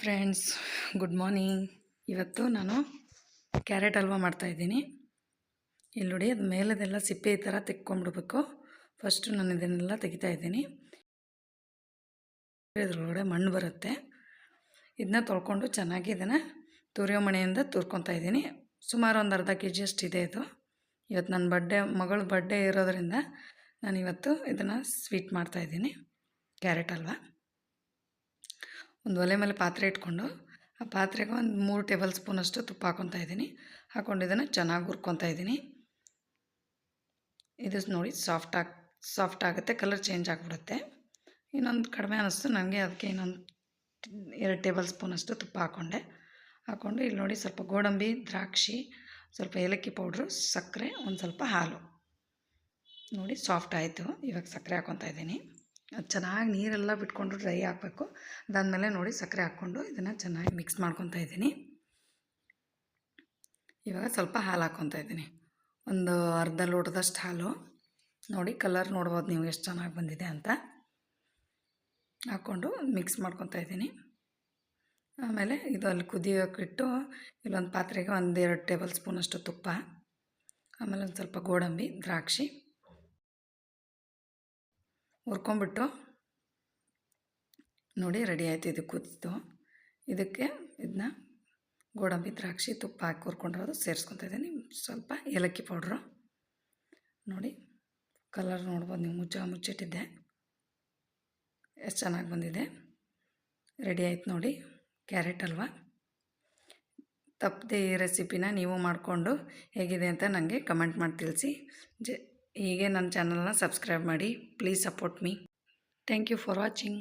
Friends, good morning. ಇವತ್ತು ನಾನು carrot halwa ಮಾಡ್ತಾಯಿದ್ದೀನಿ ಇಲ್ಲಿ ನೋಡಿ, ಅದು ಮೇಲದೆಲ್ಲ ಸಿಪ್ಪೆ ಈ ಥರ ತೆಕ್ಕೊಂಬಿಡ್ಬೇಕು. ಫಸ್ಟು ನಾನು ಇದನ್ನೆಲ್ಲ ತೆಗಿತಾಯಿದ್ದೀನಿ ಇದ್ರೊಳಗಡೆ ಮಣ್ಣು ಬರುತ್ತೆ. ಇದನ್ನ ತೊಳ್ಕೊಂಡು ಚೆನ್ನಾಗಿ ಇದನ್ನು ತುರಿಯೋ ಮಣೆಯಿಂದ ತುರ್ಕೊತಾ ಇದ್ದೀನಿ. ಸುಮಾರು ಒಂದು ಅರ್ಧ ಕೆ ಜಿಯಷ್ಟು ಇದೆ ಇದು. ಇವತ್ತು ನನ್ನ ಬಡ್ಡೆ ಮಗಳ ಬಡ್ಡೆ ಇರೋದರಿಂದ ನಾನು ಇವತ್ತು ಇದನ್ನು ಸ್ವೀಟ್ ಮಾಡ್ತಾಯಿದ್ದೀನಿ ಕ್ಯಾರೆಟ್ ಹಲ್ವಾ. ಒಂದು ಒಲೆ ಮೇಲೆ ಪಾತ್ರೆ ಇಟ್ಕೊಂಡು ಆ ಪಾತ್ರೆಗೆ ಒಂದು ಮೂರು ಟೇಬಲ್ ಸ್ಪೂನಷ್ಟು ತುಪ್ಪ ಹಾಕೊತಾ ಇದ್ದೀನಿ. ಹಾಕ್ಕೊಂಡು ಇದನ್ನು ಚೆನ್ನಾಗಿ ಹುರ್ಕೊತಾ ಇದ್ದೀನಿ. ಇದು ನೋಡಿ ಸಾಫ್ಟ್ ಆಗ, ಸಾಫ್ಟ್ ಆಗುತ್ತೆ, ಕಲರ್ ಚೇಂಜ್ ಆಗಿಬಿಡುತ್ತೆ. ಇನ್ನೊಂದು ಕಡಿಮೆ ಅನ್ನಿಸ್ತು ನನಗೆ ಅದಕ್ಕೆ ಇನ್ನೊಂದು ಎರಡು ಟೇಬಲ್ ಸ್ಪೂನಷ್ಟು ತುಪ್ಪ ಹಾಕ್ಕೊಂಡೆ ಹಾಕ್ಕೊಂಡು ಇಲ್ಲಿ ನೋಡಿ ಸ್ವಲ್ಪ ಗೋಡಂಬಿ, ದ್ರಾಕ್ಷಿ, ಸ್ವಲ್ಪ ಏಲಕ್ಕಿ ಪೌಡ್ರು, ಸಕ್ಕರೆ, ಒಂದು ಸ್ವಲ್ಪ ಹಾಲು. ನೋಡಿ ಸಾಫ್ಟ್ ಆಯಿತು, ಇವಾಗ ಸಕ್ಕರೆ ಹಾಕ್ಕೊತಾ ಇದ್ದೀನಿ. ಚೆನ್ನಾಗಿ ನೀರೆಲ್ಲ ಬಿಟ್ಕೊಂಡು ಡ್ರೈ ಹಾಕಬೇಕು ಅದಾದಮೇಲೆ ನೋಡಿ ಸಕ್ಕರೆ ಹಾಕ್ಕೊಂಡು ಇದನ್ನು ಚೆನ್ನಾಗಿ ಮಿಕ್ಸ್ ಮಾಡ್ಕೊತಾ ಇದ್ದೀನಿ. ಇವಾಗ ಸ್ವಲ್ಪ ಹಾಲು ಹಾಕ್ಕೊತಾ ಇದ್ದೀನಿ. ಒಂದು ಅರ್ಧ ಲೋಟದಷ್ಟು ಹಾಲು. ನೋಡಿ ಕಲರ್ ನೋಡ್ಬೋದು ನೀವು ಎಷ್ಟು ಚೆನ್ನಾಗಿ ಬಂದಿದೆ ಅಂತ. ಹಾಕ್ಕೊಂಡು ಮಿಕ್ಸ್ ಮಾಡ್ಕೊತಾ ಇದ್ದೀನಿ. ಆಮೇಲೆ ಇದು ಅಲ್ಲಿ ಕುದಿಯೋಕ್ಕಿಟ್ಟು ಇಲ್ಲೊಂದು ಪಾತ್ರೆಗೆ ಒಂದೆರಡು ಟೇಬಲ್ ಸ್ಪೂನಷ್ಟು ತುಪ್ಪ. ಆಮೇಲೆ ಒಂದು ಸ್ವಲ್ಪ ಗೋಡಂಬಿ, ದ್ರಾಕ್ಷಿ. ಹುರ್ಕೊಂಬಿಟ್ಟು ನೋಡಿ ರೆಡಿ ಆಯಿತು ಇದು ಕುದಿತು ಇದಕ್ಕೆ ಇದನ್ನ ಗೋಡಂಬಿ ದ್ರಾಕ್ಷಿ ತುಪ್ಪ ಹಾಕಿ ಹುರ್ಕೊಂಡಿರೋದು ಸೇರಿಸ್ಕೊತಾ ಇದ್ದೀನಿ. ಸ್ವಲ್ಪ ಏಲಕ್ಕಿ ಪೌಡ್ರು. ನೋಡಿ ಕಲರ್ ನೋಡ್ಬೋದು ನೀವು ಮುಚ್ಚ ಮುಚ್ಚಿಟ್ಟಿದ್ದೆ. ಎಷ್ಟು ಚೆನ್ನಾಗಿ ಬಂದಿದೆ. ರೆಡಿ ಆಯ್ತು ನೋಡಿ. ಕ್ಯಾರೆಟ್ ಅಲ್ವಾ? ತಪ್ಪದೆ ಈ ರೆಸಿಪಿನ ನೀವು ಮಾಡಿಕೊಂಡು ಹೇಗಿದೆ ಅಂತ ನನಗೆ ಕಮೆಂಟ್ ಮಾಡಿ ತಿಳಿಸಿ. ಜ ಹೀಗೆ ನನ್ನ ಚಾನಲ್ನ ಸಬ್ಸ್ಕ್ರೈಬ್ ಮಾಡಿ. Please support me thank you for watching